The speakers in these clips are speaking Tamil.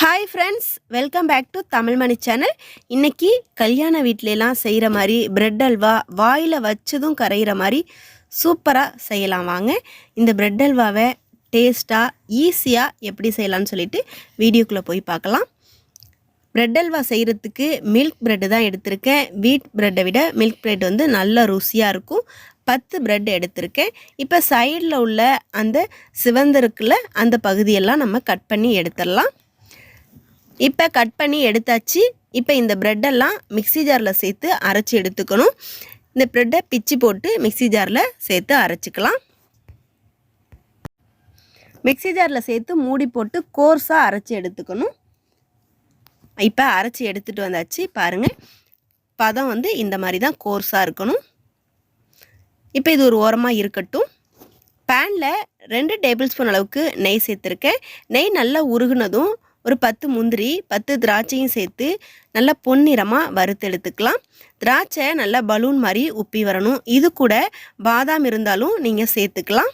Hi friends welcome back to Tamilmani channel இன்றைக்கி கல்யாண வீட்லலாம் செய்கிற மாதிரி பிரெட் அல்வா வாயில் வச்சதும் கரைகிற மாதிரி சூப்பராக செய்யலாம் வாங்க. இந்த பிரெட் அல்வாவை டேஸ்ட்டாக ஈஸியாக எப்படி செய்யலாம்னு சொல்லிட்டு வீடியோக்குள்ளே போய் பார்க்கலாம். பிரெட் அல்வா செய்கிறதுக்கு மில்க் பிரெட்டு தான் எடுத்திருக்கேன். வீட் பிரெட்டை விட மில்க் பிரெட் வந்து நல்லா ருசியாக இருக்கும். பத்து பிரெட் எடுத்திருக்கேன். இப்போ சைடில் உள்ள அந்த சிவந்திருக்குள்ள அந்த பகுதியெல்லாம் நம்ம கட் பண்ணி எடுத்துடலாம். இப்போ கட் பண்ணி எடுத்தாச்சு. இப்போ இந்த ப்ரெட்டெல்லாம் மிக்ஸி ஜாரில் சேர்த்து அரைச்சி எடுத்துக்கணும். இந்த ப்ரெட்டை பிச்சு போட்டு மிக்ஸி ஜாரில் சேர்த்து அரைச்சிக்கலாம். மிக்ஸி ஜாரில் சேர்த்து மூடி போட்டு கோர்ஸாக அரைச்சி எடுத்துக்கணும். இப்போ அரைச்சி எடுத்துகிட்டு வந்தாச்சு. பாருங்கள் பதம் வந்து இந்த மாதிரி தான் கோர்ஸாக இருக்கணும். இப்போ இது ஒரு ஓரமாக இருக்கட்டும். பேனில் ரெண்டு டேபிள் ஸ்பூன் அளவுக்கு நெய் சேர்த்துருக்கேன். நெய் நல்லா உருகுனதும் ஒரு பத்து முந்திரி பத்து திராட்சையும் சேர்த்து நல்லா பொன்னிறமாக வறுத்து எடுத்துக்கலாம். திராட்சை நல்லா பலூன் மாதிரி உப்பி வரணும். இது கூட பாதாம் இருந்தாலும் நீங்கள் சேர்த்துக்கலாம்.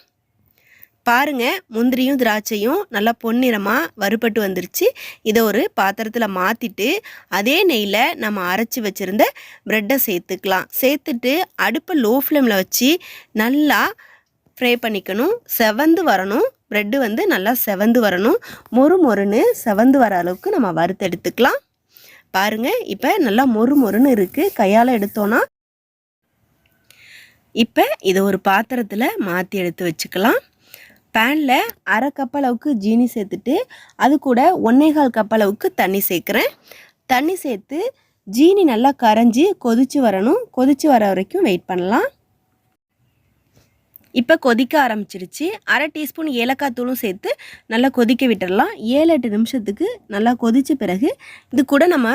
பாருங்கள் முந்திரியும் திராட்சையும் நல்லா பொன்னிறமாக வறுபட்டு வந்துருச்சு. இதை ஒரு பாத்திரத்தில் மாற்றிட்டு அதே நெய்யில் நம்ம அரைச்சி வச்சுருந்த ப்ரெட்டை சேர்த்துக்கலாம். சேர்த்துட்டு அடுப்பை லோ ஃப்ளேமில் வச்சு நல்லா ஃப்ரை பண்ணிக்கணும். செவந்து வரணும். ப்ரெட்டு வந்து நல்லா செவந்து வரணும். மொறு மொறுன்னு செவந்து வர அளவுக்கு நம்ம வறுத்து எடுத்துக்கலாம். பாருங்கள் இப்போ நல்லா மொறு மொறுன்னு இருக்குது கையால் எடுத்தோன்னா இப்போ இதை ஒரு பாத்திரத்தில் மாற்றி எடுத்து வச்சுக்கலாம். பேனில் அரை கப் அளவுக்கு ஜீனி சேர்த்துட்டு அது கூட ஒன்னேகால் கப் அளவுக்கு தண்ணி சேர்க்குறேன். தண்ணி சேர்த்து ஜீனி நல்லா கரைஞ்சி கொதித்து வரணும். கொதித்து வர வரைக்கும் வெயிட் பண்ணலாம். இப்போ கொதிக்க ஆரம்பிச்சிருச்சு. அரை டீஸ்பூன் ஏலக்காய் தூளும் சேர்த்து நல்லா கொதிக்க விட்டுடலாம் ஏழு எட்டு நிமிஷத்துக்கு நல்லா கொதித்த பிறகு இது கூட நம்ம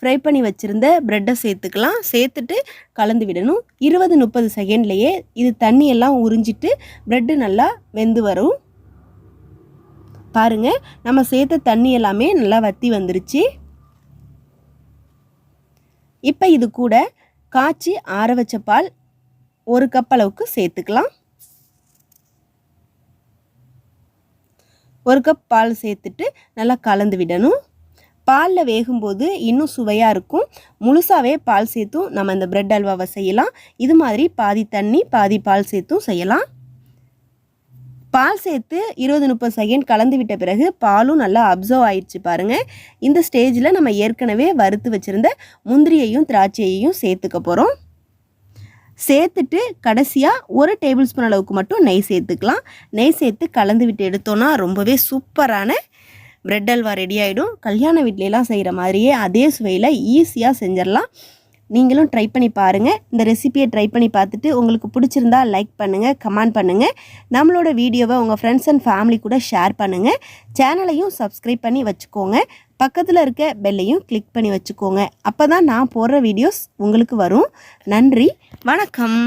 ஃப்ரை பண்ணி வச்சுருந்த ப்ரெட்டை சேர்த்துக்கலாம். சேர்த்துட்டு கலந்து விடணும். இருபது முப்பது செகண்ட்லேயே இது தண்ணியெல்லாம் உறிஞ்சிட்டு ப்ரெட்டு நல்லா வெந்து வரும். பாருங்கள் நம்ம சேர்த்த தண்ணி எல்லாமே நல்லா வற்றி வந்துருச்சு. இப்போ இது கூட காய்ச்சி ஆற வச்ச பால் ஒரு கப் அளவுக்கு சேர்த்துக்கலாம். ஒரு கப் பால் சேர்த்துட்டு நல்லா கலந்து விடணும். பாலில் வேகும்போது இன்னும் சுவையாக இருக்கும். முழுசாகவே பால் சேர்த்தும் நம்ம இந்த பிரெட் அல்வாவை செய்யலாம். இது மாதிரி பாதி தண்ணி பாதி பால் சேர்த்தும் செய்யலாம். பால் சேர்த்து இருபது முப்பது செகண்ட் கலந்து விட்ட பிறகு பாலும் நல்லா அப்சர்வ் ஆயிடுச்சு பாருங்கள் இந்த ஸ்டேஜில் நம்ம ஏற்கனவே வறுத்து வச்சுருந்த முந்திரியையும் திராட்சையையும் சேர்த்துக்க போகிறோம் சேர்த்துட்டு கடைசியாக ஒரு டேபிள் ஸ்பூன் அளவுக்கு மட்டும் நெய் சேர்த்துக்கலாம். நெய் சேர்த்து கலந்து விட்டு எடுத்தோன்னா ரொம்பவே சூப்பரான பிரெட் அல்வா ரெடி ஆகிடும் கல்யாண வீட்லலாம் செய்கிற மாதிரியே அதே சுவையில் ஈஸியாக செஞ்சிடலாம். நீங்களும் ட்ரை பண்ணி பாருங்கள் இந்த ரெசிபியை ட்ரை பண்ணி பார்த்துட்டு உங்களுக்கு பிடிச்சிருந்தா லைக் பண்ணுங்கள் கமெண்ட் பண்ணுங்கள் நம்மளோட வீடியோவை உங்கள் ஃப்ரெண்ட்ஸ் அண்ட் ஃபேமிலி கூட ஷேர் பண்ணுங்கள் சேனலையும் சப்ஸ்கிரைப் பண்ணி வச்சுக்கோங்க. பக்கத்தில் இருக்க பெல்லையும் கிளிக் பண்ணி வச்சுக்கோங்க. அப்போ தான் நான் போடுற வீடியோஸ் உங்களுக்கு வரும். நன்றி. வணக்கம்.